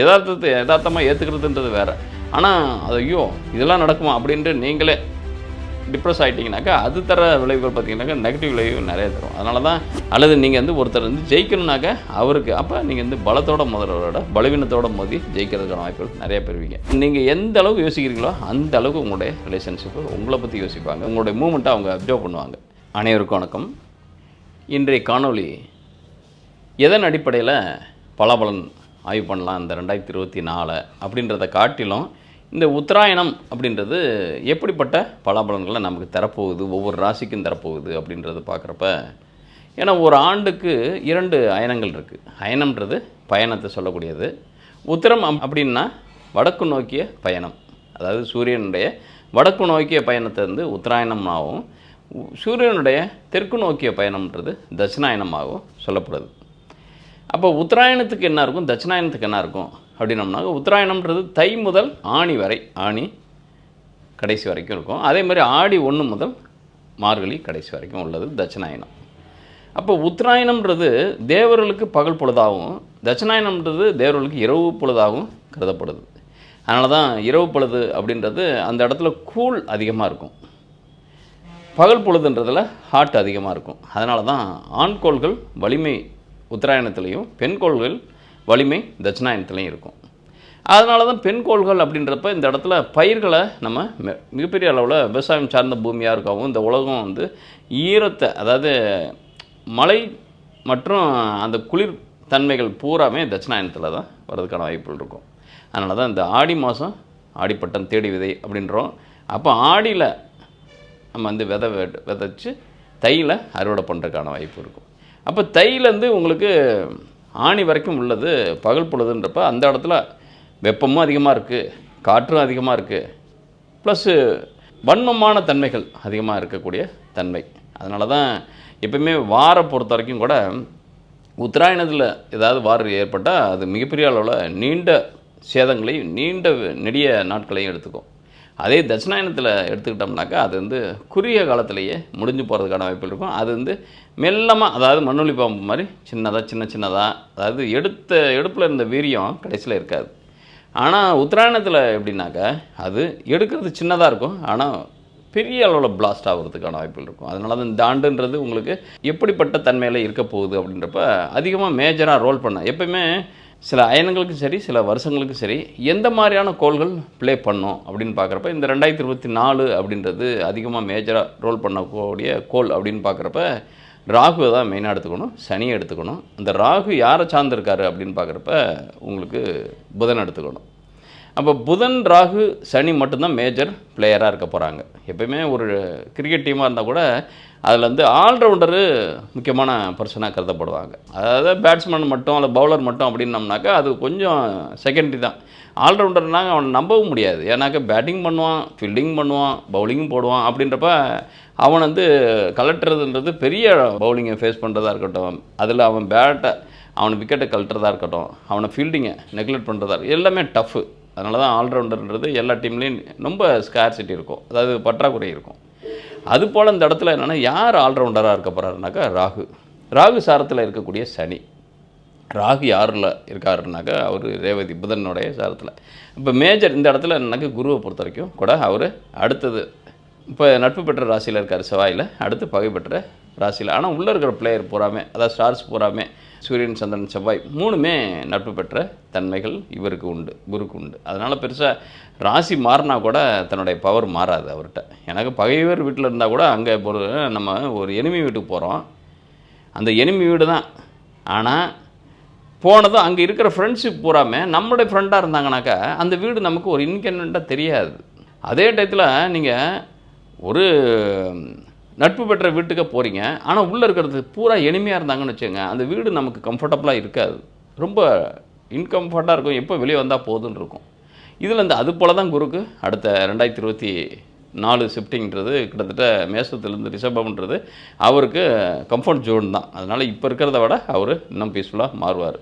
யதார்த்தத்தை யதார்த்தமாக ஏற்றுக்கிறதுன்றது வேறு. ஆனால் அது ஐயோ இதெல்லாம் நடக்குமா அப்படின்ட்டு நீங்களே டிப்ரெஸ் ஆகிட்டிங்கனாக்கா அது தர விளைவுகள் பார்த்தீங்கன்னாக்கா நெகட்டிவ் விளைவு நிறைய தரும். அதனால தான் அல்லது நீங்கள் வந்து ஒருத்தர் வந்து ஜெயிக்கணுனாக்கா அவருக்கு அப்போ நீங்கள் வந்து பலத்தோட முதல்வரோட பலவீனத்தோட மோதி ஜெயிக்கிறதுக்கான வாய்ப்புகள் நிறைய பெறுவீங்க நீங்கள் எந்த அளவுக்கு யோசிக்கிறீங்களோ அந்த அளவுக்கு உங்களுடைய ரிலேஷன்ஷிப்பு உங்களை பற்றி யோசிப்பாங்க. உங்களுடைய மூமெண்ட்டை அவங்க அப்சர்வ் பண்ணுவாங்க. அனைவருக்கும் வணக்கம். இன்றைய காணொளி எதன் அடிப்படையில் பலாபலன் ஆய்வு பண்ணலாம் இந்த ரெண்டாயிரத்தி இருபத்தி நாலு அப்படின்றத காட்டிலும் இந்த உத்தராயணம் அப்படின்றது எப்படிப்பட்ட பலாபலன்களை நமக்கு தரப்போகுது ஒவ்வொரு ராசிக்கும் தரப்போகுது அப்படின்றத பார்க்குறப்ப ஏன்னா ஒரு ஆண்டுக்கு இரண்டு அயனங்கள் இருக்குது அயனம்ன்றது பயணத்தை சொல்லக்கூடியது. உத்தரம் அப்படின்னா வடக்கு நோக்கிய பயணம். அதாவது சூரியனுடைய வடக்கு நோக்கிய பயணத்தை வந்து உத்தராயணமாகவும் சூரியனுடைய தெற்கு நோக்கிய பயணம்ன்றது தட்சிணாயனமாகவும் சொல்லப்படுது. அப்போ உத்தராயணத்துக்கு என்ன இருக்கும்? தட்சிணாயனத்துக்கு என்ன இருக்கும்? அப்படின்னம்னாக்க உத்தராயணம்ன்றது தை முதல் ஆணி வரை ஆணி கடைசி வரைக்கும் இருக்கும். அதே மாதிரி ஆடி ஒன்று முதல் மார்கழி கடைசி வரைக்கும் உள்ளது தட்சிணாயனம் அப்போ உத்தராயணம்ன்றது தேவர்களுக்கு பகல் பொழுதாகவும் தட்சிணாயனம்ன்றது தேவர்களுக்கு இரவு பொழுதாகவும் கருதப்படுது. அதனால தான் இரவு பொழுது அப்படின்றது அந்த இடத்துல கூழ் அதிகமாக இருக்கும். பகல் பொழுதுன்றதில் ஹாட் அதிகமாக இருக்கும். அதனால தான் ஆண்கோள்கள் வலிமை உத்தராயணத்துலேயும் பெண்கோள்கள் வலிமை தட்சிணாயணத்துலேயும் இருக்கும். அதனால தான் பெண் கோள்கள் அப்படின்றப்ப இந்த இடத்துல பயிர்களை நம்ம மிகப்பெரிய அளவில் விவசாயம் சார்ந்த பூமியாக இருக்கவும் இந்த உலகம் வந்து ஈரத்தை அதாவது மழை மற்றும் அந்த குளிர் தன்மைகள் பூராமே தட்சிணாயனத்தில் தான் வர்றதுக்கான வாய்ப்புகள் இருக்கும். அதனால தான் இந்த ஆடி மாதம் ஆடிப்பட்டம் தேடி விதை அப்படின்றோம். அப்போ ஆடியில் நம்ம வந்து விதை வெ- விதைச்சு தையில் அறுவடை பண்ணுறதுக்கான வாய்ப்பு இருக்கும். அப்போ தையிலேருந்து உங்களுக்கு ஆணி வரைக்கும் உள்ளது பகல் பொழுதுன்றப்ப அந்த இடத்துல வெப்பமும் அதிகமாக இருக்குது காற்றும் அதிகமாக இருக்குது ப்ளஸ்ஸு வன்மமான தன்மைகள் அதிகமாக இருக்கக்கூடிய தன்மை. அதனால தான் எப்பயுமே வாரை பொறுத்த வரைக்கும் கூட உத்தராயணத்தில் ஏதாவது வாரம் ஏற்பட்டால் அது மிகப்பெரிய அளவில் நீண்ட சேதங்களையும் நீண்ட நெடிய நாட்களையும் எடுத்துக்கும். அதே தட்சிணாயனத்தில் எடுத்துக்கிட்டோம்னாக்கா அது வந்து குறுகிய காலத்திலேயே முடிஞ்சு போகிறதுக்கான வாய்ப்பு இருக்கும். அது வந்து மெல்லமாக அதாவது மண்ணுளி பாம்பு மாதிரி சின்னதாக சின்ன சின்னதாக அதாவது எடுத்த எடுப்பில் இருந்த வீரியம் கடைசியில் இருக்காது. ஆனால் உத்தராயணத்தில் எப்படின்னாக்கா அது எடுக்கிறது சின்னதாக இருக்கும். ஆனால் பெரிய அளவில் பிளாஸ்ட் ஆகிறதுக்கான வாய்ப்புகள் இருக்கும். அதனால தான் இந்த ஆண்டுன்றது உங்களுக்கு எப்படிப்பட்ட தன்மையில் இருக்க போகுது அப்படின்றப்ப அதிகமாக மேஜராக ரோல் பண்ண. எப்பயுமே சில அயனங்களுக்கும் சரி சில வருஷங்களுக்கும் சரி எந்த மாதிரியான கோள்கள் ப்ளே பண்ணும் அப்படின்னு பார்க்குறப்ப இந்த ரெண்டாயிரத்தி இருபத்தி நாலு அப்படின்றது அதிகமாக மேஜராக ரோல் பண்ணக்கூடிய கோல் அப்படின்னு பார்க்குறப்ப ராகுவை தான் மெயினாக எடுத்துக்கணும் சனியை எடுத்துக்கணும். அந்த ராகு யாரை சார்ந்திருக்காரு அப்படின்னு பார்க்குறப்ப உங்களுக்கு புதன் எடுத்துக்கணும். அப்போ புதன் ராகு சனி மட்டும்தான் மேஜர் பிளேயராக இருக்க போகிறாங்க எப்பயுமே ஒரு கிரிக்கெட் டீமாக இருந்தால் கூட அதில் வந்து ஆல்ரவுண்டரு முக்கியமான பர்சனாக கருதப்படுவாங்க. அதாவது பேட்ஸ்மேன் மட்டும் அல்ல பவுலர் மட்டும் அப்படின்னம்னாக்கா அது கொஞ்சம் செகண்டரி தான். ஆல்ரவுண்டர்னாங்க அவனை நம்பவும் முடியாது. ஏன்னாக்கா பேட்டிங் பண்ணுவான் ஃபீல்டிங் பண்ணுவான் பவுலிங்கும் போடுவான் அப்படின்றப்ப அவன் வந்து கலட்டுறதுன்றது பெரிய பவுலிங்கை ஃபேஸ் பண்ணுறதா இருக்கட்டும் அதில் அவன் பேட்டை அவன் விக்கெட்டை கழட்டுறதா இருக்கட்டும் அவனை ஃபீல்டிங்கை நெக்லெக்ட் பண்ணுறதா எல்லாமே டஃப்பு அதனால தான் ஆல்ரவுண்டர்ன்றது எல்லா டீம்லேயும் ரொம்ப ஸ்கேர்சிட்டி இருக்கும். அதாவது பற்றாக்குறை இருக்கும். அது போல் இந்த இடத்துல என்னென்னா யார் ஆல்ரவுண்டராக இருக்க போகிறாருனாக்கா ராகு. ராகு சாரத்தில் இருக்கக்கூடிய சனி. ராகு யாரில் இருக்காருனாக்கா அவர் ரேவதி புதனுடைய சாரத்தில். இப்போ மேஜர் இந்த இடத்துல என்னன்னாக்கா குருவை பொறுத்த வரைக்கும் கூட அவர் அடுத்தது இப்போ நட்பு பெற்ற ராசியில் இருக்கார் செவ்வாயில் அடுத்து பகை பெற்ற ராசியில். ஆனால் உள்ளே இருக்கிற பிளேயர் பூராமே அதாவது ஸ்டார்ஸ் பூராமே சூரியன் சந்திரன் செவ்வாய் மூணுமே நட்பு பெற்ற தன்மைகள் இவருக்கு உண்டு குருக்கு உண்டு. அதனால் பெருசாக ராசி மாறினா கூட தன்னுடைய பவர் மாறாது அவர்கிட்ட. எனக்கு பகைவர் வீட்டில் இருந்தால் கூட அங்கே ஒரு நம்ம ஒரு எனிமி வீட்டுக்கு போகிறோம் அந்த எனிமி வீடு தான். ஆனால் போனதும் அங்கே இருக்கிற ஃப்ரெண்ட்ஷிப் பூராமே நம்மளுடைய ஃப்ரெண்டாக இருந்தாங்கனாக்கா அந்த வீடு நமக்கு ஒரு இன்கன்வெண்ட்டாக தெரியாது. அதே டயத்தில் நீங்கள் ஒரு நட்பு பெற்ற வீட்டுக்கு போகிறீங்க ஆனால் உள்ளே இருக்கிறது பூரா எளிமையாக இருந்தாங்கன்னு வச்சுங்க அந்த வீடு நமக்கு கம்ஃபர்டபுளாக இருக்காது. ரொம்ப இன்கம்ஃபர்ட்டாக இருக்கும். எப்போ வெளியே வந்தால் போதுன்னு இருக்கும். இதில் இந்த அது போல தான் குருக்கு. அடுத்த ரெண்டாயிரத்தி இருபத்தி நாலு ஷிஃப்டிங்கிறது கிட்டத்தட்ட மேசத்துலேருந்து ரிஷபம்ன்றது அவருக்கு கம்ஃபர்ட் ஜோன் தான். அதனால் இப்போ இருக்கிறத விட அவர் இன்னும் பீஸ்ஃபுல்லாக மாறுவார்.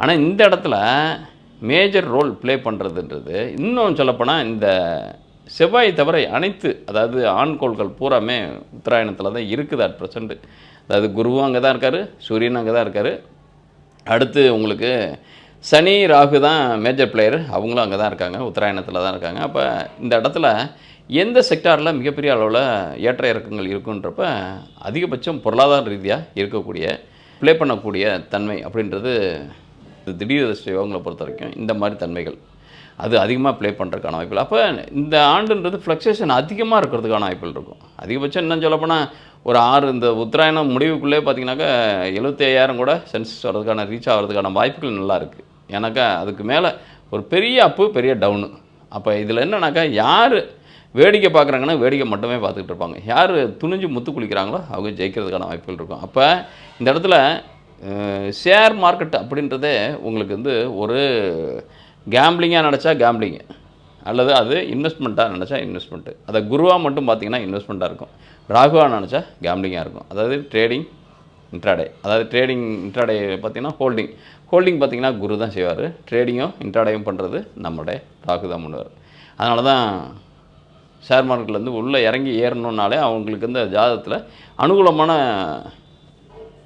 ஆனால் இந்த இடத்துல மேஜர் ரோல் ப்ளே பண்ணுறதுன்றது இன்னும் சொல்லப்போனால் இந்த செவ்வாய் தவிர அனைத்து அதாவது ஆண்கோள்கள் பூராமே உத்தராயணத்தில் தான் இருக்குது அட் ப்ரெசண்ட்டு அதாவது குருவும் அங்கே தான் இருக்கார் சூரியன் அங்கே தான் இருக்கார். அடுத்து உங்களுக்கு சனி ராகு தான் மேஜர் பிளேயர் அவங்களும் அங்கே தான் இருக்காங்க உத்தராயணத்தில் தான் இருக்காங்க. அப்போ இந்த இடத்துல எந்த செக்டாரில் மிகப்பெரிய அளவில் ஏற்ற இறக்கங்கள் இருக்குன்றப்ப அதிகபட்சம் பொருளாதார ரீதியாக இருக்கக்கூடிய ப்ளே பண்ணக்கூடிய தன்மை அப்படின்றது திடீர் அதிர்ஷ்ட யோகங்களை பொறுத்த வரைக்கும் இந்த மாதிரி தன்மைகள். அது அதிகமாக ப்ளே பண்ணுறதுக்கான வாய்ப்புகள். அப்போ இந்த ஆண்டுன்றது ஃப்ளக்சுவேஷன் அதிகமாக இருக்கிறதுக்கான வாய்ப்புகள் இருக்கும். அதிகபட்சம் என்னன்னு சொல்லப்போனால் ஒரு ஆறு இந்த உத்தராயணம் முடிவுக்குள்ளே பார்த்தீங்கன்னாக்கா எழுபத்தி ஐயாயிரம் கூட சென்சஸ் வர்றதுக்கான ரீச் ஆகிறதுக்கான வாய்ப்புகள் நல்லா இருக்குது ஏன்னாக்கா அதுக்கு மேலே ஒரு பெரிய அப்பு பெரிய டவுனு அப்போ இதில் என்னன்னாக்கா யார் வேடிக்கை பார்க்குறாங்கன்னா வேடிக்கை மட்டுமே பார்த்துக்கிட்டு இருப்பாங்க. யார் துணிஞ்சு முத்து குளிக்கிறாங்களோ அவங்க ஜெயிக்கிறதுக்கான வாய்ப்புகள் இருக்கும். அப்போ இந்த இடத்துல ஷேர் மார்க்கெட் அப்படின்றதே உங்களுக்கு வந்து ஒரு கேம்பிளிங்காக நினச்சா கேம்பிளிங்கு அல்லது அது இன்வெஸ்ட்மெண்ட்டாக நினச்சா இன்வெஸ்ட்மெண்ட்டு அதை குருவாக மட்டும் பார்த்தீங்கன்னா இன்வெஸ்ட்மெண்ட்டாக இருக்கும். ராகுவாக நினச்சா கேம்லிங்காக இருக்கும். அதாவது ட்ரேடிங் இன்ட்ராடே அதாவது ட்ரேடிங் இன்ட்ராடே பார்த்திங்கன்னா ஹோல்டிங் ஹோல்டிங் பார்த்தீங்கன்னா குரு தான் செய்வார். ட்ரேடிங்கும் இன்ட்ராடேயும் பண்ணுறது நம்முடைய ராகு தான் பண்ணுவார் அதனால தான் ஷேர் மார்க்கெட்லேருந்து உள்ளே இறங்கி ஏறணுன்னாலே அவங்களுக்கு இந்த ஜாதகத்தில் அனுகூலமான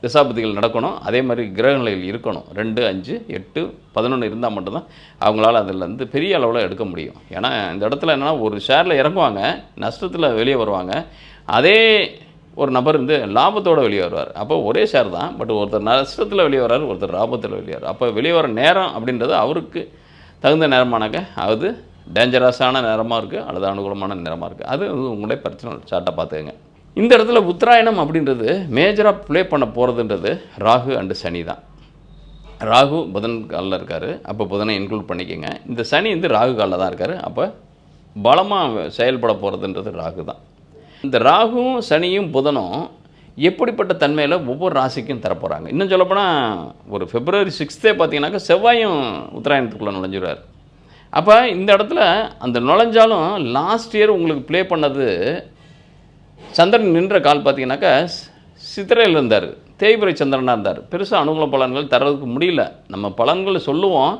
திசாபதிகள் நடக்கணும். அதே மாதிரி கிரகநிலைகள் இருக்கணும். ரெண்டு அஞ்சு எட்டு பதினொன்று இருந்தால் மட்டும்தான் அவங்களால அதில் பெரிய அளவில் எடுக்க முடியும். ஏன்னா இந்த இடத்துல என்னென்னா ஒரு ஷேரில் இறங்குவாங்க. நஷ்டத்தில் வெளியே வருவாங்க. அதே ஒரு நபர் வந்து லாபத்தோடு வெளியே வருவார். அப்போ ஒரே ஷேர் தான். பட் ஒருத்தர் நஷ்டத்தில் வெளியே வர்றாரு ஒருத்தர் லாபத்தில் வெளியே வர்றார். அப்போ வெளியே வர நேரம் அப்படின்றது அவருக்கு தகுந்த நேரமானாக்க அது டேஞ்சரஸான நேரமாக இருக்குது அல்லது அனுகூலமான நேரமாக இருக்குது அது வந்து உங்களுடைய பர்சனல் சார்ட்டாக பார்த்துக்கங்க. இந்த இடத்துல உத்தராயணம் அப்படின்றது மேஜராக ப்ளே பண்ண போகிறதுன்றது ராகு அண்டு சனி தான். ராகு புதன் காலில் இருக்கார். அப்போ புதனை இன்க்ளூட் பண்ணிக்கோங்க. இந்த சனி வந்து ராகு காலில் தான் இருக்கார். அப்போ பலமாக செயல்பட போகிறதுன்றது ராகு தான். இந்த ராகுவும் சனியும் புதனும் எப்படிப்பட்ட தன்மையில் ஒவ்வொரு ராசிக்கும் தரப்போகிறாங்க இன்னும் சொல்லப்போனால் ஒரு ஃபெப்ரவரி சிக்ஸ்த்தே பார்த்தீங்கன்னாக்கா செவ்வாயும் உத்தராயணத்துக்குள்ளே நுழைஞ்சிடுவார் அப்போ இந்த இடத்துல அந்த நுழைஞ்சாலும் லாஸ்ட் இயர் உங்களுக்கு ப்ளே பண்ணது சந்திரன் நின்ற கால் பார்த்தீங்கன்னாக்கா சித்திரையில் இருந்தார். தேய்பிரை சந்திரனாக இருந்தார். பெருசாக அனுகூல பலன்கள் தர்றதுக்கு முடியல. நம்ம பலன்களை சொல்லுவோம்.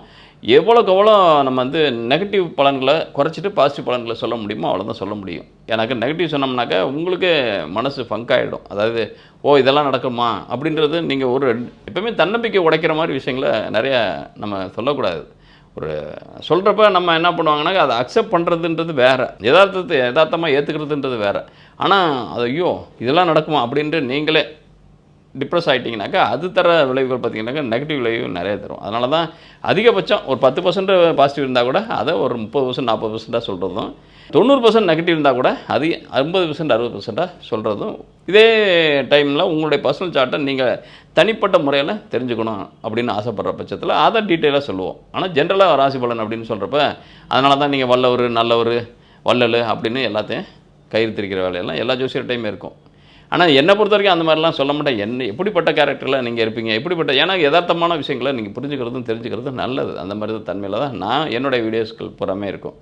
எவ்வளோக்கு எவ்வளோ நம்ம வந்து நெகட்டிவ் பலன்களை குறைச்சிட்டு பாசிட்டிவ் பலன்களை சொல்ல முடியுமோ அவ்வளோதான் சொல்ல முடியும். எனக்கு நெகட்டிவ் சொன்னோம்னாக்கா உங்களுக்கு மனசு ஃபங்க் ஆகிடும் அதாவது ஓ இதெல்லாம் நடக்குமா? அப்படின்றது நீங்கள் ஒரு எப்பவுமே தன்னம்பிக்கை உடைக்கிற மாதிரி விஷயங்களை நிறைய நம்ம சொல்லக்கூடாது. ஒரு சொல்கிறப்ப நம்ம என்ன பண்ணுவாங்கன்னாக்கா அதை அக்செப்ட் பண்ணுறதுன்றது வேறு. யதார்த்தத்தை யதார்த்தமாக ஏற்றுக்கிறதுன்றது வேறு. ஆனால் அது ஐயோ இதெல்லாம் நடக்குமா அப்படின்ட்டு நீங்களே டிப்ரெஸ் ஆகிட்டிங்கனாக்கா அது தர விளைவுகள் பார்த்தீங்கன்னாக்கா நெகட்டிவ் விளைவு நிறைய தரும். அதனால தான் அதிகபட்சம் ஒரு பத்து பர்சன்ட் பாசிட்டிவ் இருந்தால் கூட அதை ஒரு முப்பது பர்சன்ட் நாற்பது பர்சன்ட்டாக சொல்கிறதும் தொண்ணூறு பர்சன்ட் நெகட்டிவ் இருந்தால் கூட அது ஐம்பது பர்சன்ட் அறுபது பர்சன்ட்டாக சொல்கிறதும் இதே டைமில் உங்களுடைய பர்சனல் சார்ட்டை நீங்கள் தனிப்பட்ட முறையில் தெரிஞ்சுக்கணும் அப்படின்னு ஆசைப்படுற பட்சத்தில் அதை டீட்டெயிலாக சொல்லுவோம். ஆனால் ஜென்ரலாக ராசி பலன் அப்படின்னு சொல்கிறப்ப அதனால தான் நீங்கள் வல்லவர் நல்லவர் வள்ளல் அப்படின்னு எல்லாத்தையும் கயிறு திரிக்கிற வேலையெல்லாம் எல்லா ஜோசியர்டையுமே இருக்கும். ஆனால் என்னை பொறுத்த வரைக்கும் அந்த மாதிரிலாம் சொல்ல மாட்டேன். என்ன எப்படிப்பட்ட கேரக்டரில் நீங்கள் இருப்பீங்க எப்படிப்பட்ட ஏன்னா யதார்த்தமான விஷயங்களை நீங்கள் புரிஞ்சுக்கிறதும் தெரிஞ்சுக்கிறதும் நல்லது. அந்த மாதிரி தான் தன்மையில் தான் நான் என்னுடைய வீடியோஸ்கள் புறமே இருக்கும்.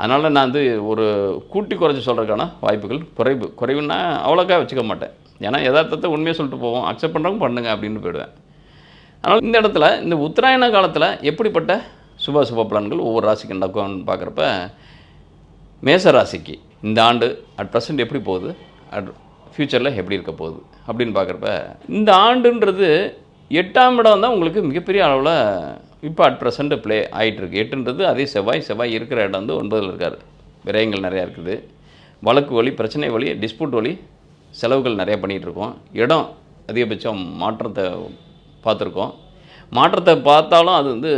அதனால் நான் வந்து ஒரு கூட்டி குறைஞ்சி சொல்கிறதுக்கான வாய்ப்புகள் குறைவு குறைவுன்னா அவ்வளோக்கா வச்சுக்க மாட்டேன். ஏன்னா யதார்த்தத்தை உண்மையாக சொல்லிட்டு போவோம் அக்செப்ட் பண்ணுறவங்க பண்ணுங்க அப்படின்னு போயிடுவேன். அதனால் இந்த இடத்துல இந்த உத்தராயண காலத்தில் எப்படிப்பட்ட சுப சுப பலன்கள் ஒவ்வொரு ராசிக்கு நடக்கும்னு பார்க்குறப்ப மேச ராசிக்கு இந்த ஆண்டு அட் ப்ரெசென்ட் எப்படி போகுது அட் ஃப்யூச்சரில் எப்படி இருக்க போகுது அப்படின்னு பார்க்குறப்ப இந்த ஆண்டுன்றது எட்டாம் இடம் தான் உங்களுக்கு மிகப்பெரிய அளவில் இப்போ அட் ப்ரெசென்ட் ப்ளே ஆகிட்டுருக்கு எட்டுன்றது அதே செவ்வாய் செவ்வாய் இருக்கிற இடம் வந்து ஒன்பதில் இருக்கார். விரயங்கள் நிறையா இருக்குது. வழக்கு வழி பிரச்சனை வழி டிஸ்பியூட் வழி செலவுகள் நிறையா பண்ணிகிட்ருக்கோம் இடம் அதிகபட்சம் மாற்றத்தை பார்த்துருக்கோம். மாற்றத்தை பார்த்தாலும் அது வந்து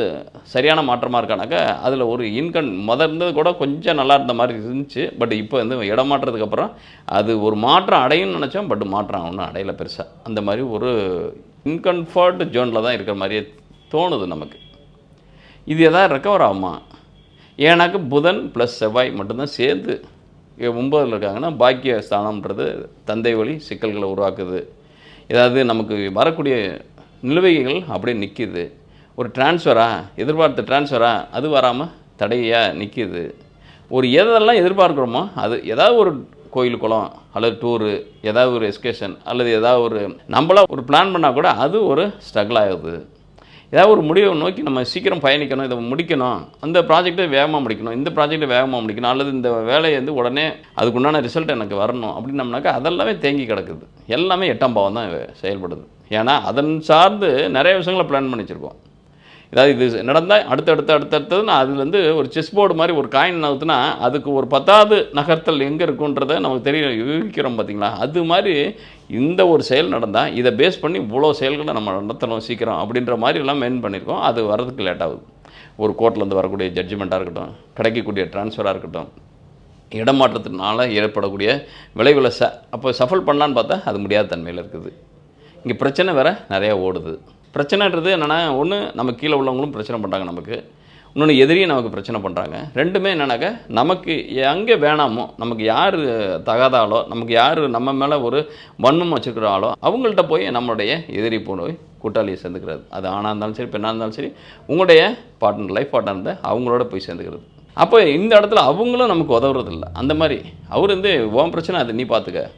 சரியான மாற்றமாக இருக்கானாக்கா அதில் ஒரு இன்கம் மொதல் இருந்தது கூட கொஞ்சம் நல்லா இருந்த மாதிரி இருந்துச்சு. பட் இப்போ வந்து இடம் மாற்றத்துக்கு அப்புறம் அது ஒரு மாற்றம் அடையும்னு நினச்சோம். பட் மாற்றம் ஒன்றும் அடையலை பெருசாக அந்த மாதிரி ஒரு இன்கம்ஃபர்ட் ஜோனில் தான் இருக்கிற மாதிரியே தோணுது நமக்கு. இது எதாவது ரெக்கவர் ஆகுமா ஏன்னாக்க புதன் ப்ளஸ் செவ்வாய் மட்டும்தான் சேர்ந்து ஒம்பதில் இருக்காங்கன்னா பாக்கிய ஸ்தானம்ன்றது தந்தை வழி சிக்கல்களை உருவாக்குது. ஏதாவது நமக்கு வரக்கூடிய நிலுவைகள் அப்படியே நிற்கிது ஒரு டிரான்ஸ்ஃபரா எதிர்பார்த்த டிரான்ஸ்ஃபரா அது வராமல் தடையாக நிற்கிது ஒரு எதெல்லாம் எதிர்பார்க்குறோமோ அது ஏதாவது ஒரு கோயில் குளம் அல்லது டூரு ஏதாவது ஒரு எஸ்கேஷன் அல்லது ஏதாவது ஒரு நம்மளாக ஒரு பிளான் பண்ணால் கூட அது ஒரு ஸ்ட்ரகிள் ஆகுது. ஏதாவது ஒரு முடிவை நோக்கி நம்ம சீக்கிரம் பயணிக்கணும் இதை முடிக்கணும். அந்த ப்ராஜெக்டை வேகமாக முடிக்கணும். இந்த ப்ராஜெக்டை வேகமாக முடிக்கணும். அல்லது இந்த வேலையை வந்து உடனே அதுக்குண்டான ரிசல்ட் எனக்கு வரணும் அப்படின்னம்னாக்கா அதெல்லாமே தேங்கி கிடக்குது. எல்லாமே எட்டாம் பாவம் தான் செயல்படுது. ஏன்னா அதன் சார்ந்து நிறைய விஷயங்களை பிளான் பண்ணி வச்சுருக்கோம். அதாவது இது நடந்தால் அடுத்தடுத்து அடுத்தடுத்தது அதுலேருந்து ஒரு செஸ் போர்டு மாதிரி ஒரு காயின் நகர்த்துனா அதுக்கு ஒரு பத்தாவது நகர்த்தல் எங்கே இருக்குன்றதை நமக்கு தெரிய யூகிக்கிறோம் பார்த்தீங்களா அது மாதிரி இந்த ஒரு செயல் நடந்தால் இதை பேஸ் பண்ணி இவ்வளோ செயல்களை நம்ம நடத்தணும் சீக்கிரம் அப்படின்ற மாதிரிலாம் மெயின் பண்ணியிருக்கோம். அது வர்றதுக்கு லேட் ஆகுது. ஒரு கோர்ட்லேருந்து வரக்கூடிய ஜட்ஜ்மெண்ட்டாக இருக்கட்டும் கிடைக்கக்கூடிய ட்ரான்ஸ்ஃபராக இருக்கட்டும் இடமாற்றத்தினால ஏற்படக்கூடிய விளைவுகளை ச அப்போ சஃபல் பண்ணலான்னு பார்த்தா அது முடியாத தன்மையில் இருக்குது. இங்கே பிரச்சனை வேறு நிறையா ஓடுது. பிரச்சனைன்றது என்னென்னா ஒன்று நம்ம கீழே உள்ளவங்களும் பிரச்சனை பண்ணுறாங்க நமக்கு. இன்னொன்று எதிரியும் நமக்கு பிரச்சனை பண்ணுறாங்க ரெண்டுமே என்னன்னாக்கா நமக்கு எங்கே வேணாமோ நமக்கு யார் தகாத ஆளோ நமக்கு யார் நம்ம மேலே ஒரு வன்மம் வச்சுருக்கிற ஆளோ அவங்கள்ட்ட போய் நம்மளுடைய எதிரி போய் கூட்டாளியை சேர்ந்துக்கிறது. அது ஆணாக இருந்தாலும் சரி பெண்ணாக இருந்தாலும் சரி உங்களுடைய பார்ட்னர் லைஃப் பார்ட்னர் இருந்தால் அவங்களோட போய் சேர்ந்துக்கிறது. அப்போ இந்த இடத்துல அவங்களும் நமக்கு உதவுறதில்ல. அந்த மாதிரி அவர் வந்து உன் பிரச்சனை அது நீ பார்த்துக்க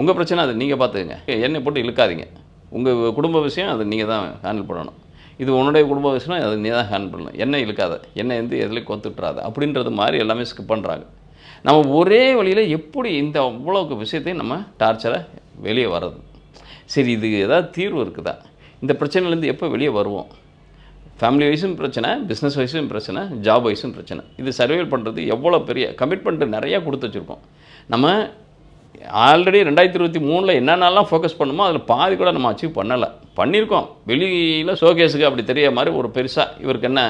உங்கள் பிரச்சனை அது நீங்கள் பார்த்துக்கங்க என்னை போட்டு இழுக்காதீங்க. உங்கள் குடும்ப விஷயம் அதை நீங்கள் தான் ஹேண்டில் பண்ணணும். இது உன்னுடைய குடும்ப விஷயம் அதை நீ தான் ஹேண்டில் பண்ணணும். என்ன இழுக்காத. என்ன வந்து எதுலேயும் கொத்துட்றாது அப்படின்றது மாதிரி எல்லாமே ஸ்கிப் பண்ணுறாங்க நம்ம ஒரே வழியில் எப்படி இந்த அவ்வளோக்கு விஷயத்தையும் நம்ம டார்ச்சரை வெளியே வர்றது? சரி இது ஏதாவது தீர்வு இருக்குதா? இந்த பிரச்சனையிலேருந்து எப்போ வெளியே வருவோம்? ஃபேமிலி வைஸும் பிரச்சனை பிஸ்னஸ் வைஸும் பிரச்சனை ஜாப் வைஸும் பிரச்சனை. இது சர்வைவல் பண்ணுறது எவ்வளோ பெரிய கமிட்மெண்ட்டு நிறையா கொடுத்து வச்சுருக்கோம். நம்ம ஆல்ரெடி ரெண்டாயிரத்தி இருபத்தி மூணில் என்னென்னலாம் ஃபோக்கஸ் பண்ணுமோ அதில் பாதி கூட நம்ம அச்சீவ் பண்ணலை. பண்ணியிருக்கோம். வெளியில் ஷோகேஸுக்கு அப்படி தெரிய மாதிரி ஒரு பெருசாக இவருக்கு என்ன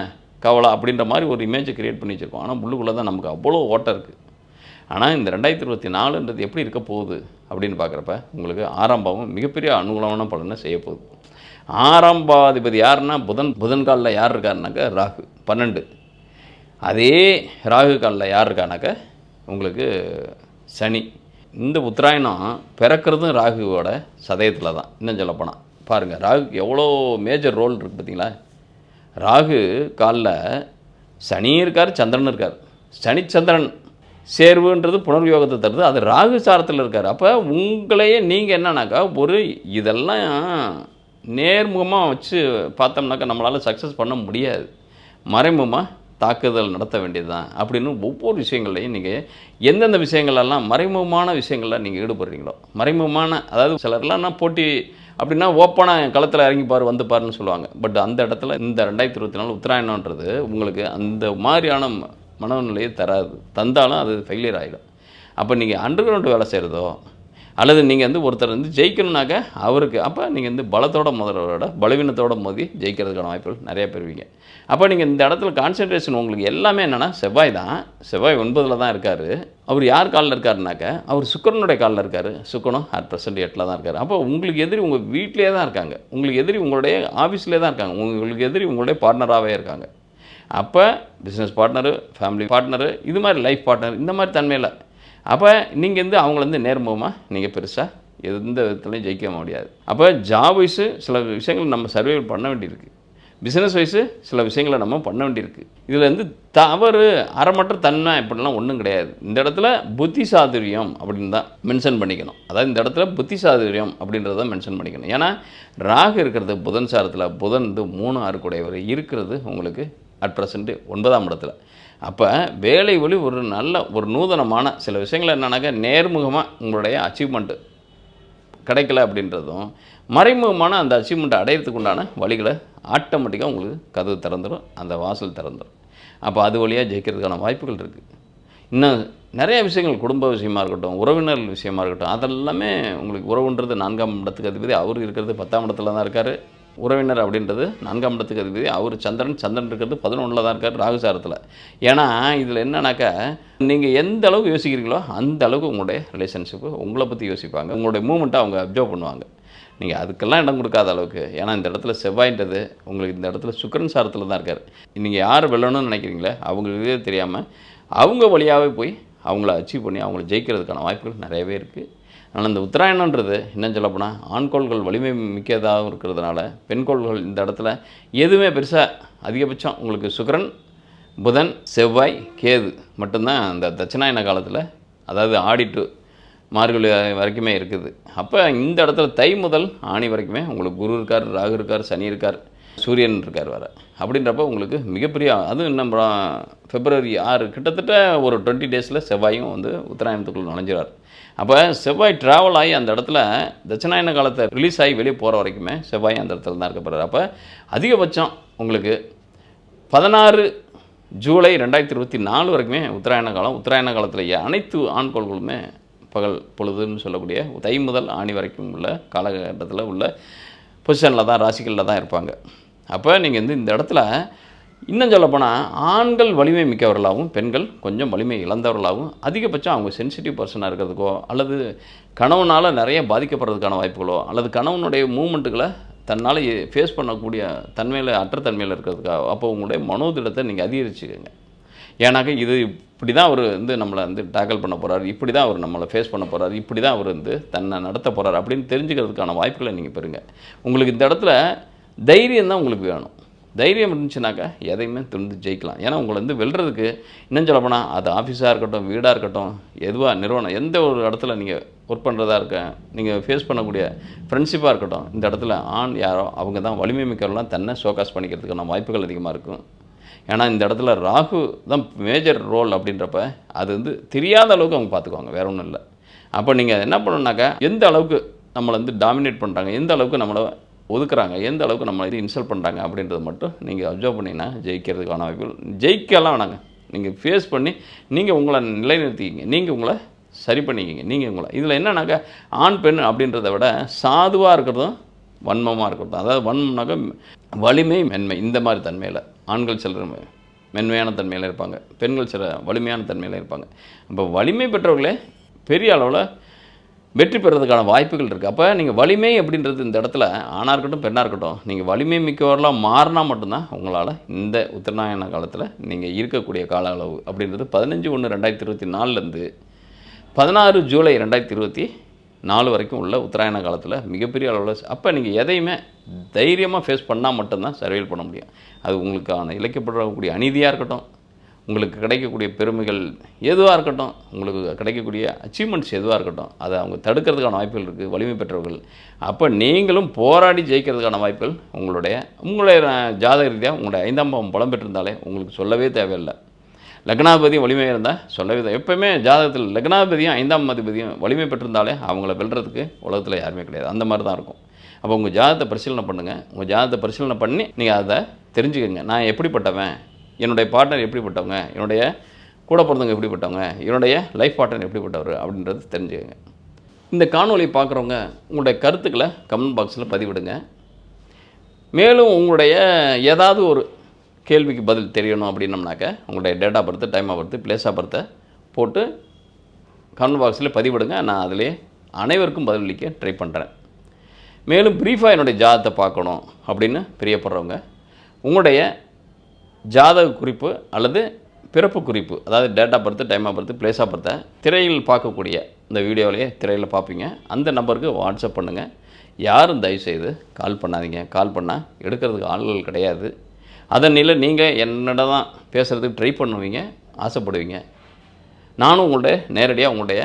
கவலை அப்படின்ற மாதிரி ஒரு இமேஜை க்ரியேட் பண்ணி வச்சுருக்கோம். ஆனால் உள்ளுக்குள்ளே தான் நமக்கு அவ்வளோ ஓட்டம் இருக்குது ஆனால் இந்த ரெண்டாயிரத்தி இருபத்தி நாலுன்றது எப்படி இருக்க போகுது அப்படின்னு பார்க்குறப்ப உங்களுக்கு ஆறாம் பாவம் மிகப்பெரிய அனுகூலமான பலனை செய்ய போகுது. ஆறாம் பாதிபதி யாருன்னா புதன் புதன் காலில் யார் இருக்காருனாக்கா ராகு பன்னெண்டு. அதே ராகு காலில் யார் இருக்கானாக்கா உங்களுக்கு சனி. இந்த உத்தராயணம் பிறக்கிறதும் ராகுவோட சதயத்தில் தான் இன்னும் சொல்லப்போனால் பாருங்கள் ராகுக்கு எவ்வளோ மேஜர் ரோல் இருக்குது பார்த்தீங்களா? ராகு காலில் சனி இருக்கார் சந்திரன் இருக்கார். சனிச்சந்திரன் சேர்வுன்றது புனர்யோகத்தை தருது. அது ராகு சாரத்தில் இருக்கார். அப்போ உங்களையே நீங்கள் என்னன்னாக்கா ஒரு இதெல்லாம் நேர்முகமாக வச்சு பார்த்தோம்னாக்கா நம்மளால் சக்ஸஸ் பண்ண முடியாது. மறைமுகமாக தாக்குதல் நடத்த வேண்டியது தான் அப்படின்னு ஒவ்வொரு விஷயங்கள்லையும் நீங்கள் எந்தெந்த விஷயங்களெல்லாம் மறைமுகமான விஷயங்களில் நீங்கள் ஈடுபடுறீங்களோ மறைமுகமான அதாவது சிலர்லாம் போட்டி அப்படின்னா ஓப்பனாக களத்தில் இறங்கி பாரு வந்து பாருன்னு சொல்லுவாங்க. பட் அந்த இடத்துல இந்த ரெண்டாயிரத்தி இருபத்தி நாலு உத்தராயணன்றது உங்களுக்கு அந்த மாதிரியான மனநிலையை தராது. தந்தாலும் அது ஃபெயிலியர் ஆகிடும் அப்போ நீங்கள் அண்டர் கிரவுண்ட் வேலை செய்கிறதோ அல்லது நீங்கள் வந்து ஒருத்தர் வந்து ஜெயிக்கணுனாக்க அவருக்கு அப்போ நீங்கள் வந்து பலத்தோட முதல்வரோட பலவீனத்தோட மோதி ஜெயிக்கிறதுக்கான வாய்ப்புகள் நிறைய பெறுவீங்க அப்போ நீங்கள் இந்த இடத்துல கான்சென்ட்ரேஷன் உங்களுக்கு எல்லாமே என்னென்னா செவ்வாய் தான். செவ்வாய் ஒன்பதில் தான் இருக்கார். அவர் யார் காலில் இருக்காருனாக்க அவர் சுக்கரனுடைய காலில் இருக்கார். சுக்கரனும் அட் ப்ரெசன்ட் எட்டில் தான் இருக்கார். அப்போ உங்களுக்கு எதிரி உங்கள் வீட்டிலே தான் இருக்காங்க. உங்களுக்கு எதிரி உங்களுடைய ஆஃபீஸ்லேயே தான் இருக்காங்க. உங்களுக்கு எதிரி உங்களுடைய பார்ட்னராகவே இருக்காங்க. அப்போ பிஸ்னஸ் பார்ட்னரு ஃபேமிலி பார்ட்னரு இது மாதிரி லைஃப் பார்ட்னர் இந்த மாதிரி தன்மையில் அப்போ நீங்கள் வந்து அவங்கள வந்து நேர்முகமாக நீங்கள் பெருசாக எந்த விதத்துலையும் ஜெயிக்க முடியாது. அப்போ ஜாப் வைஸு சில விஷயங்கள் நம்ம சர்வே பண்ண வேண்டியிருக்கு. பிஸ்னஸ் வைஸு சில விஷயங்களை நம்ம பண்ண வேண்டியிருக்கு. இதில் வந்து தவறு அறமற்ற தன்மை இப்படிலாம் ஒன்றும் கிடையாது. இந்த இடத்துல புத்தி சாதுரியம் அப்படின்னு தான் மென்ஷன் பண்ணிக்கணும். அதாவது இந்த இடத்துல புத்தி சாதுரியம் அப்படின்றத மென்ஷன் பண்ணிக்கணும். ஏன்னா ராகு இருக்கிறது புதன் சாரத்தில் புதன் வந்து மூணு ஆறு கூடையவர் இருக்கிறது உங்களுக்கு அட் ப்ரெசண்ட்டு ஒன்பதாம் இடத்துல. அப்போ வேலை ஒளி ஒரு நல்ல ஒரு நூதனமான சில விஷயங்கள் என்னன்னாக்கா நேர்முகமாக உங்களுடைய அச்சீவ்மெண்ட்டு கிடைக்கல அப்படின்றதும் மறைமுகமான அந்த அச்சீவ்மெண்ட்டை அடையிறதுக்கு உண்டான வழிகளை ஆட்டோமேட்டிக்காக உங்களுக்கு கதவு திறந்துடும் அந்த வாசல் திறந்துடும் அப்போ அது வழியாக ஜெயிக்கிறதுக்கான வாய்ப்புகள் இருக்குது இன்னும் நிறைய விஷயங்கள் குடும்ப விஷயமா இருக்கட்டும் உறவினர் விஷயமா இருக்கட்டும் அதெல்லாமே உங்களுக்கு உறவுன்றது நான்காம் இடத்துக்கு அதிபதி அவர் இருக்கிறது பத்தாம் இடத்துல தான் இருக்கார். உறவினர் அப்படின்றது நான்காம் இடத்துக்கு அதிபதி அவர் சந்திரன் சந்திரன் இருக்கிறது பதினொன்றில் தான் இருக்கார் ராகுசாரத்தில். ஏன்னா இதில் என்னன்னாக்கா நீங்கள் எந்த அளவுக்கு யோசிக்கிறீங்களோ அந்த அளவுக்கு உங்களுடைய ரிலேஷன்ஷிப்பு உங்களை பற்றி யோசிப்பாங்க. உங்களுடைய மூமெண்ட்டை அவங்க அப்சர்வ் பண்ணுவாங்க. நீங்கள் அதுக்கெல்லாம் இடம் கொடுக்காத அளவுக்கு ஏன்னா இந்த இடத்துல செவ்வாயின்றது உங்களுக்கு இந்த இடத்துல சுக்கிரன் சாரத்தில் தான் இருக்கார். நீங்கள் யார் வெல்லணும்னு நினைக்கிறீங்களே அவங்களுக்கு தெரியாமல் அவங்க வழியாகவே போய் அவங்கள அச்சீவ் பண்ணி அவங்கள ஜெயிக்கிறதுக்கான வாய்ப்புகள் நிறையவே இருக்குது ஆனால் இந்த உத்தராயணன்றது இன்னும் சொல்லப்போனால் ஆண்கோள்கள் வலிமை மிக்கதாகவும் இருக்கிறதுனால பெண்கோள்கள் இந்த இடத்துல எதுவுமே பெருசாக அதிகபட்சம் உங்களுக்கு சுக்கரன் புதன் செவ்வாய் கேது மட்டும்தான் அந்த தட்சிணாயன காலத்தில் அதாவது ஆடிட்டு மார்கழி வரைக்குமே இருக்குது. அப்போ இந்த இடத்துல தை முதல் ஆணி வரைக்குமே உங்களுக்கு குரு இருக்கார் ராகு இருக்கார் சனி இருக்கார். சூரியன் இருக்கார் வேறு. அப்படின்றப்ப உங்களுக்கு மிகப்பெரிய அதுவும் நம்ம ஃபெப்ரவரி ஆறு கிட்டத்தட்ட ஒரு டுவெண்ட்டி டேஸில் செவ்வாயும் வந்து உத்தராயணத்துக்குள்ள நுழைஞ்சிறார் அப்போ செவ்வாய் ட்ராவல் ஆகி அந்த இடத்துல தட்சிணாயன காலத்தை ரிலீஸ் ஆகி வெளியே போகிற வரைக்குமே செவ்வாய் அந்த இடத்துல தான் இருக்கப்படுறாரு அப்போ அதிகபட்சம் உங்களுக்கு பதினாறு ஜூலை ரெண்டாயிரத்தி இருபத்தி நாலு வரைக்குமே உத்தராயண காலம் உத்தராயண காலத்தில் அனைத்து ஆண்கோள்களுமே பகல் பொழுதுன்னு சொல்லக்கூடிய தை முதல் ஆணி வரைக்கும் உள்ள காலகட்டத்தில் உள்ள பொசிஷனில் தான் ராசிகளில் தான் இருப்பாங்க. அப்போ நீங்கள் வந்து இந்த இடத்துல இன்னும் சொல்லப்போனால் ஆண்கள் வலிமை மிக்கவர்களாகவும் பெண்கள் கொஞ்சம் வலிமை இழந்தவர்களாகவும் அதிகபட்சம் அவங்க சென்சிட்டிவ் பர்சனாக இருக்கிறதுக்கோ அல்லது கணவனால் நிறைய பாதிக்கப்படுறதுக்கான வாய்ப்புகளோ அல்லது கணவனுடைய மூமெண்ட்டுகளை தன்னால் ஃபேஸ் பண்ணக்கூடிய தன்மையில் அற்ற தன்மையில் இருக்கிறதுக்காக அப்போ உங்களுடைய மனோதிடத்தை நீங்கள் அதிகரிச்சுக்கோங்க. ஏன்னாக்க இது இப்படி தான் அவர் வந்து நம்மளை வந்து டேக்கிள் பண்ண போகிறார் இப்படி தான் அவர் நம்மளை ஃபேஸ் பண்ண போகிறார் இப்படி தான் அவர் வந்து தன்னை நடத்த போகிறார் அப்படின்னு தெரிஞ்சுக்கிறதுக்கான வாய்ப்புகளை நீங்கள் பெறுங்க. உங்களுக்கு இந்த இடத்துல தைரியம் தான் உங்களுக்கு வேணும். தைரியம் இருந்துச்சுனாக்கா எதையுமே துணிந்து ஜெயிக்கலாம். ஏன்னா உங்களை வந்து வெல்றதுக்கு இன்னும் சொல்ல போனால் அது ஆஃபீஸாக இருக்கட்டும் வீடாக இருக்கட்டும் எதுவாக நிறுவனம் எந்த ஒரு இடத்துல நீங்கள் ஒர்க் பண்ணுறதா இருக்க நீங்கள் ஃபேஸ் பண்ணக்கூடிய ஃப்ரெண்ட்ஷிப்பாக இருக்கட்டும் இந்த இடத்துல ஆண் யாரோ அவங்க தான் வலிமை மிக்கவர்கள்லாம் தன்னை ஷோகாஸ் பண்ணிக்கிறதுக்கான வாய்ப்புகள் அதிகமாக இருக்கும். ஏன்னா இந்த இடத்துல ராகு தான் மேஜர் ரோல் அப்படின்றப்ப அது வந்து தெரியாத அளவுக்கு அவங்க பார்த்துக்குவாங்க வேற ஒன்றும் இல்லை. அப்போ நீங்கள் என்ன பண்ணணுன்னாக்கா எந்த அளவுக்கு நம்மளை வந்து டாமினேட் பண்ணுறாங்க எந்த அளவுக்கு நம்மளை ஒதுக்குறாங்க. எந்த அளவுக்கு நம்மளை இது இன்சல்ட் பண்ணுறாங்க அப்படின்றத மட்டும் நீங்கள் அப்சர்வ் பண்ணிங்கன்னா ஜெயிக்கிறதுக்கான வாய்ப்புகள். ஜெயிக்கலாம் வேணாங்க நீங்கள் ஃபேஸ் பண்ணி நீங்கள் உங்களை நிலைநிறுத்திக்கிங்க. நீங்கள் உங்களை சரி பண்ணிக்கிங்க. நீங்கள் உங்களை. இதில் என்னன்னாக்கா ஆண் பெண் அப்படின்றத விட சாதுவாக இருக்கிறதும் வன்மமாக இருக்கிறதும். அதாவது வன்மம்னாக்கா வலிமை மென்மை. இந்த மாதிரி தன்மையில். ஆண்கள் சிலர் மென்மையான தன்மையில் இருப்பாங்க. பெண்கள் சில வலிமையான தன்மையில் இருப்பாங்க. இப்போ வலிமை பெற்றவர்களே பெரிய அளவில் வெற்றி பெறதுக்கான வாய்ப்புகள் இருக்குது அப்போ நீங்கள் வலிமை அப்படின்றது இந்த இடத்துல ஆணாக இருக்கட்டும் பெண்ணாக இருக்கட்டும் நீங்கள் வலிமை மிக்கவர்களாக மாறினா மட்டும்தான் உங்களால் இந்த உத்தரநாயன காலத்தில் நீங்கள் இருக்கக்கூடிய கால அளவு அப்படின்றது பதினஞ்சு ஒன்று ரெண்டாயிரத்தி இருபத்தி நாலுலேருந்து பதினாறு ஜூலை ரெண்டாயிரத்தி இருபத்தி நாலு வரைக்கும் உள்ள உத்தராயண காலத்தில் மிகப்பெரிய அளவில் அப்போ நீங்கள் எதையுமே தைரியமாக ஃபேஸ் பண்ணால் மட்டும்தான் சர்வேல் பண்ண முடியும். அது உங்களுக்கான இழைக்கப்படக்கூடிய அநீதியாக இருக்கட்டும் உங்களுக்கு கிடைக்கக்கூடிய பெருமைகள் எதுவாக இருக்கட்டும் உங்களுக்கு கிடைக்கக்கூடிய அச்சீவ்மெண்ட்ஸ் எதுவாக இருக்கட்டும் அதை அவங்க தடுக்கிறதுக்கான வாய்ப்புகள் இருக்குது வலிமை பெற்றவர்கள். அப்போ நீங்களும் போராடி ஜெயிக்கிறதுக்கான வாய்ப்புகள் உங்களுடைய உங்களுடைய ஜாதக ரீதியாக உங்களுடைய ஐந்தாம் பாவம் பலம் பெற்றிருந்தாலே உங்களுக்கு சொல்லவே தேவையில்லை. லக்னாதிபதி வலிமையாக இருந்தால் சொல்லவே தேவை. ஜாதகத்தில் லக்னாதிபதியும் ஐந்தாம் அதிபதியும் வலிமை பெற்றிருந்தாலே அவங்கள வெல்றதுக்கு உலகத்தில் யாருமே கிடையாது. அந்த மாதிரி தான் இருக்கும். அப்போ உங்கள் ஜாதகத்தை பரிசீலனை பண்ணுங்கள் உங்கள் ஜாதகத்தை பரிசீலனை பண்ணி நீங்கள் அதை தெரிஞ்சுக்கோங்க. நான் எப்படிப்பட்டவன்? என்னுடைய பார்ட்னர் எப்படிப்பட்டவங்க? என்னுடைய கூட பிறந்தவங்க எப்படிப்பட்டவங்க? என்னுடைய லைஃப் பார்ட்னர் எப்படிப்பட்டவர்? அப்படின்றது தெரிஞ்சுக்கங்க. இந்த காணொலி பார்க்குறவங்க உங்களுடைய கருத்துக்களை கமெண்ட் பாக்ஸில் பதிவிடுங்க. மேலும் உங்களுடைய ஏதாவது ஒரு கேள்விக்கு பதில் தெரியணும் அப்படின்னம்னாக்க உங்களுடைய date of birth time of birth place of பர்த்தை போட்டு கமெண்ட் பாக்ஸில் பதிவிடுங்க. நான் அதிலே அனைவருக்கும் பதிலளிக்க ட்ரை பண்ணுறேன் மேலும் ப்ரீஃபாக என்னுடைய ஜாதத்தை பார்க்கணும் அப்படின்னு பிரியப்படுறவங்க உங்களுடைய ஜாதக குறிப்பு அல்லது பிறப்பு குறிப்பு அதாவது date of birth time of birth place of பர்த்தை திரையில் பார்க்கக்கூடிய இந்த வீடியோவிலேயே திரையில் பார்ப்பீங்க. அந்த நம்பருக்கு வாட்ஸ்அப் பண்ணுங்கள் யாரும் தயவுசெய்து கால் பண்ணாதீங்க. கால் பண்ணால் எடுக்கிறதுக்கு ஆள்கள் கிடையாது. அதன் நிலை நீங்கள் என்னிடம் தான் பேசுகிறதுக்கு ட்ரை பண்ணுவீங்க. ஆசைப்படுவீங்க. நானும் உங்களுடைய நேரடியாக உங்களுடைய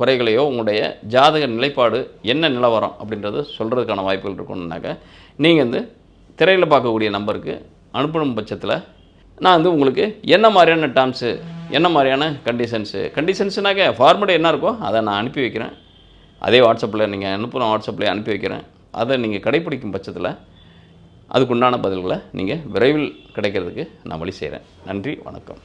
குறைகளையோ உங்களுடைய ஜாதக நிலைப்பாடு என்ன நிலவரம் அப்படின்றத சொல்கிறதுக்கான வாய்ப்புகள் இருக்கணுன்னாக்க நீங்கள் வந்து திரையில் பார்க்கக்கூடிய நம்பருக்கு அனுப்பணும் பட்சத்தில் நான் வந்து உங்களுக்கு என்ன மாதிரியான டேர்ம்ஸு என்ன மாதிரியான கண்டிஷன்ஸு கண்டிஷன்ஸுனாக்க ஃபார்மேட் என்ன இருக்கோ அதை நான் அனுப்பி வைக்கிறேன். அதே வாட்ஸ்அப்பில் நீங்கள் அனுப்புகிற வாட்ஸ்அப்பில் அனுப்பி வைக்கிறேன். அதை நீங்கள் கடைப்பிடிக்கும் பட்சத்தில் அதுக்குண்டான பதில்களை நீங்கள் விரைவில் கிடைக்கிறதுக்கு நான் வழி செய்கிறேன் நன்றி வணக்கம்.